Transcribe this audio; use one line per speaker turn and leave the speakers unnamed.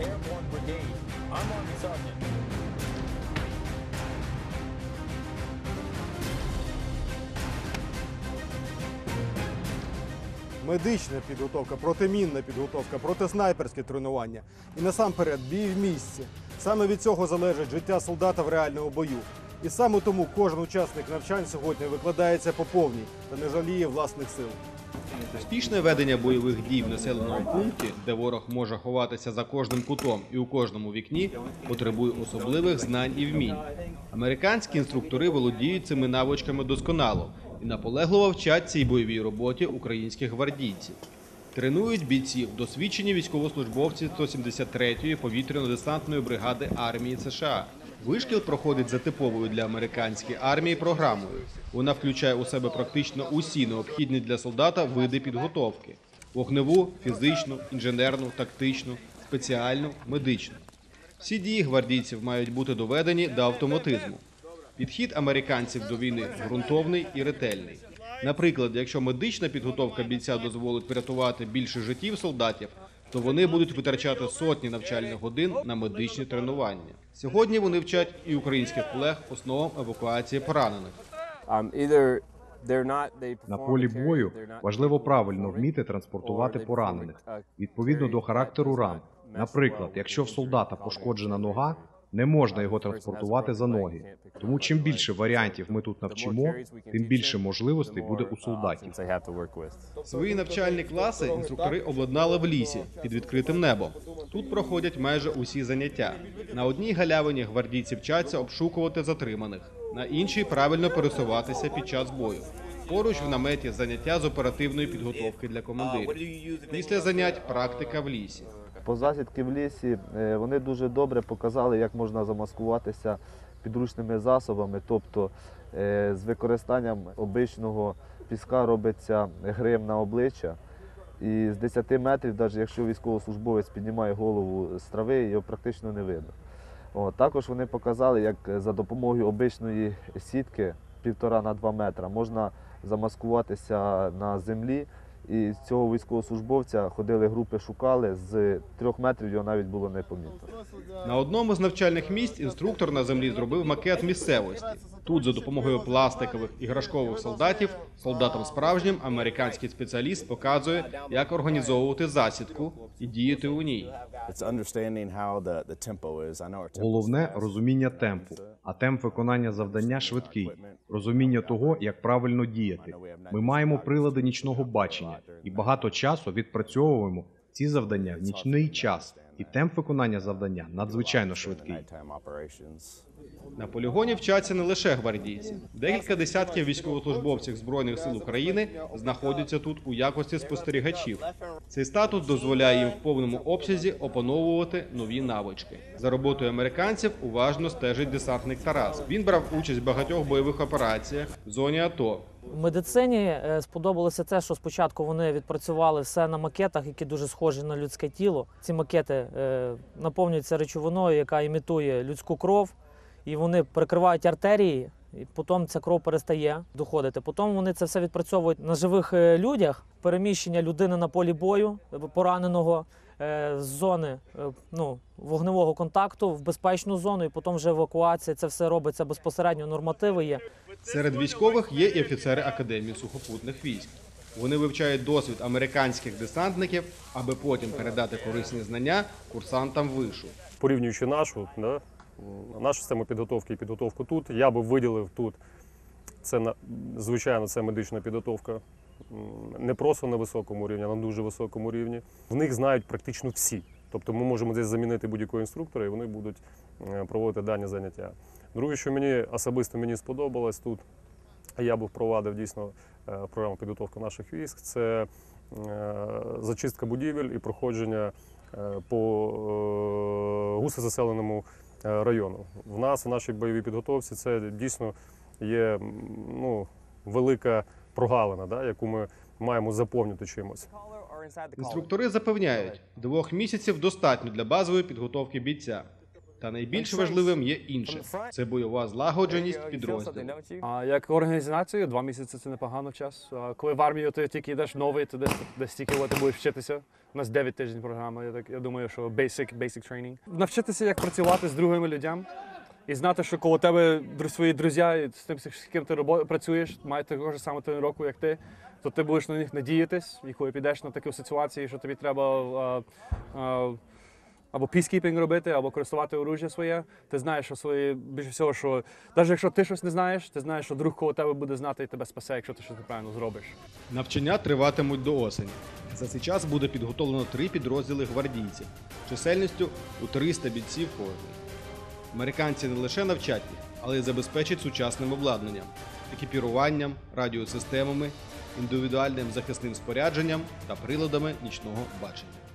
Airborne Brigade. I'm Army Sergeant.
Медична підготовка, протимінна підготовка, протиснайперське тренування і насамперед бій в місці. Саме від цього залежить життя солдата в реальному бою. І саме тому кожен учасник навчань сьогодні викладається по повній та не жаліє власних сил.
Успішне ведення бойових дій в населеному пункті, де ворог може ховатися за кожним кутом і у кожному вікні, потребує особливих знань і вмінь. Американські інструктори володіють цими навичками досконало і наполегливо вчать цій бойовій роботі українських гвардійців. Тренують бійців досвідчені військовослужбовці 173-ї повітряно-десантної бригади армії США. Вишкіл проходить за типовою для американської армії програмою. Вона включає у себе практично усі необхідні для солдата види підготовки: вогневу, фізичну, інженерну, тактичну, спеціальну, медичну. Всі дії гвардійців мають бути доведені до автоматизму. Підхід американців до війни ґрунтовний і ретельний. Наприклад, якщо медична підготовка бійця дозволить врятувати більше життів солдатів, то вони будуть витрачати сотні навчальних годин на медичні тренування. Сьогодні вони вчать і українських колег основам евакуації поранених.
На полі бою важливо правильно вміти транспортувати поранених відповідно до характеру ран. Наприклад, якщо в солдата пошкоджена нога, не можна його транспортувати за ноги. Тому чим більше варіантів ми тут навчимо, тим більше можливостей буде у солдатів.
Свої навчальні класи інструктори обладнали в лісі під відкритим небом. Тут проходять майже усі заняття. На одній галявині гвардійці вчаться обшукувати затриманих, на іншій правильно пересуватися під час бою. Поруч в наметі заняття з оперативної підготовки для командирів. Після занять практика в лісі.
По засідки в лісі е, вони дуже добре показали, як можна замаскуватися підручними засобами, тобто е, з використанням обичного піска робиться грим на обличчя. І з 10 метрів, навіть якщо військовослужбовець піднімає голову з трави, його практично не видно. О, також вони показали, як за допомогою обичної сітки півтора на 2 метра можна замаскуватися на землі. І з цього військовослужбовця ходили групи, шукали з трьох метрів його навіть було не помітно.
На одному з навчальних місць інструктор на землі зробив макет місцевості. Тут за допомогою пластикових іграшкових солдатів, солдатам справжнім американський спеціаліст показує, як організовувати засідку і діяти у ній.
Головне розуміння темпу, а темп виконання завдання швидкий. Розуміння того, як правильно діяти. Ми маємо прилади нічного бачення і багато часу відпрацьовуємо ці завдання в нічний час. І темп виконання завдання надзвичайно швидкий.
На полігоні вчаться не лише гвардійці. Декілька десятків військовослужбовців збройних сил України знаходяться тут у якості спостерігачів. Цей статус дозволяє їм в повному обсязі опановувати нові навички. За роботою американців уважно стежить десантник Тарас. Він брав участь в багатьох бойових операціях в зоні АТО.
Медицині е, сподобалося те, що спочатку вони відпрацювали все на макетах, які дуже схожі на людське тіло. Ці макети е, наповнюються речовиною, яка імітує людську кров, і вони прикривають артерії. І потім ця кров перестає доходити. Потім вони це все відпрацьовують на живих е, людях. Переміщення людини на полі бою, пораненого з зони ну, вогневого контакту в безпечну зону, і потім вже евакуація. Це все робиться безпосередньо. Нормативи є.
Серед військових є і офіцери Академії сухопутних військ. Вони вивчають досвід американських десантників, аби потім передати корисні знання курсантам вишу.
порівнюючи нашу, да, нашу систему підготовки і підготовку тут, я би виділив тут. Це звичайно, це медична підготовка. Не просто на високому рівні, а на дуже високому рівні. В них знають практично всі. Тобто ми можемо десь замінити будь-якого інструктора, і вони будуть е, проводити дані заняття. Друге, що мені особисто мені сподобалось тут, а я би впровадив дійсно е, програму підготовки наших військ, це е, зачистка будівель і проходження е, по гусезаселеному е, району. В нас, в нашій бойовій підготовці, це дійсно є ну, велика прогалина, да, яку ми маємо заповнити чимось.
Інструктори запевняють, двох місяців достатньо для базової підготовки бійця. Та найбільш важливим є інше це бойова злагодженість підрозділу.
А як організацію, два місяці це непогано час. А коли в армію ти тільки йдеш новий, ти десь, десь тільки ти будеш вчитися. У нас 9 тижнів програма. Я так я думаю, що basic, basic training. Навчитися, як працювати з другими людьми. І знати, що коло тебе свої друзі, і з тим, з ким ти робо- працюєш, мають такого ж самого тренування, як ти, то ти будеш на них надіятись, і коли підеш на таку ситуацію, що тобі треба а, а, або peacekeeping робити, або користувати оружжя своє. Ти знаєш, що свої більше всього, що навіть якщо ти щось не знаєш, ти знаєш, що друг коло тебе буде знати і тебе спасе, якщо ти щось неправильно зробиш.
Навчання триватимуть до осені. За цей час буде підготовлено три підрозділи гвардійців чисельністю у 300 бійців кожен. Американці не лише навчать але й забезпечать сучасним обладнанням, екіпіруванням, радіосистемами, індивідуальним захисним спорядженням та приладами нічного бачення.